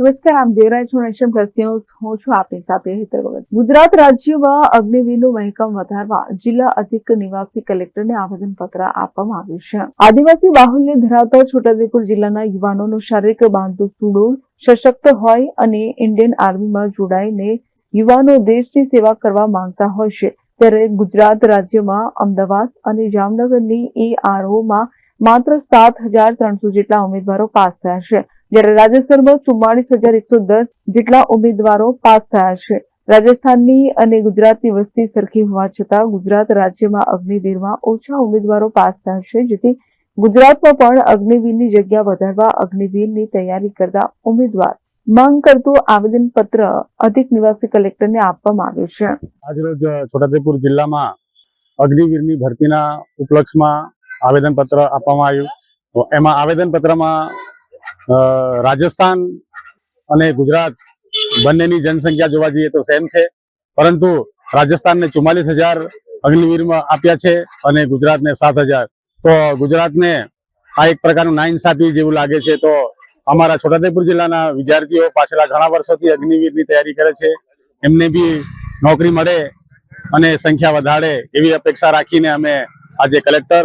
નમસ્કાર, આમ દેવરાજ છું નેશન પ્લસ ન્યૂઝ. હું છું આપની સાથે હેતર ભગત. ગુજરાત રાજ્યમાં અગ્નિવીરનું મહેકમ વધારવા જિલ્લા અધિક નિવાસી કલેક્ટરને આવેદનપત્ર આપવામાં આવ્યું છે. આદિવાસી બાહુલ્ય ધરાવતા છોટાઉદેપુર જિલ્લાના યુવાનોનું શારીરિક બાંધો સુડોળ સશક્ત હોય અને ઇન્ડિયન આર્મીમાં જોડાઈને યુવાનો દેશની સેવા કરવા માંગતા હોય છે. ત્યારે ગુજરાત રાજ્યમાં અમદાવાદ અને જામનગરની એઆરઓમાં માત્ર સાત હજાર ત્રણસો જેટલા ઉમેદવારો પાસ થયા છે. જ્યારે રાજસ્થાનમાં ચુમ્માળીસ હજાર એકસો દસ જેટલા ઉમેદવારો પાસ થયા છે. રાજસ્થાનની અને ગુજરાતની વસ્તી સરખી હોવા છતાં ગુજરાત રાજ્યમાં અગ્નિવીરમાં ઓછા ઉમેદવારો પાસ છે જેથી ગુજરાતમાં પણ અગ્નિવીરની જગ્યા વધારવા અગ્નિવીરની તૈયારી કરતા ઉમેદવાર માંગ કરતું આવેદનપત્ર અધિક નિવાસી કલેક્ટરને આપવામાં આવ્યું છે. આજરોજ છોટાઉદેપુર જિલ્લામાં અગ્નિવીરની ભરતીના ઉપલક્ષમાં આવેદન પત્ર આપવામાં આવ્યું. એમાં આવેદનપત્રમાં અ, રાજસ્થાન અને ગુજરાત બંનેની જનસંખ્યા જોવા જઈએ તો સેમ છે. પરંતુ રાજસ્થાનને ચુમ્માલીસ હજાર અગ્નિવીરમાં આપ્યા છે અને ગુજરાતને સાત હજાર. તો ગુજરાતને આ એક પ્રકારનું નાઇન્સાફી જેવું લાગે છે. તો અમારા છોટાઉદેપુર જિલ્લાના વિદ્યાર્થીઓ પાછલા ઘણા વર્ષોથી અગ્નિવીરની તૈયારી કરે છે. એમને બી નોકરી મળે અને સંખ્યા વધારે એવી અપેક્ષા રાખીને અમે આજે કલેક્ટર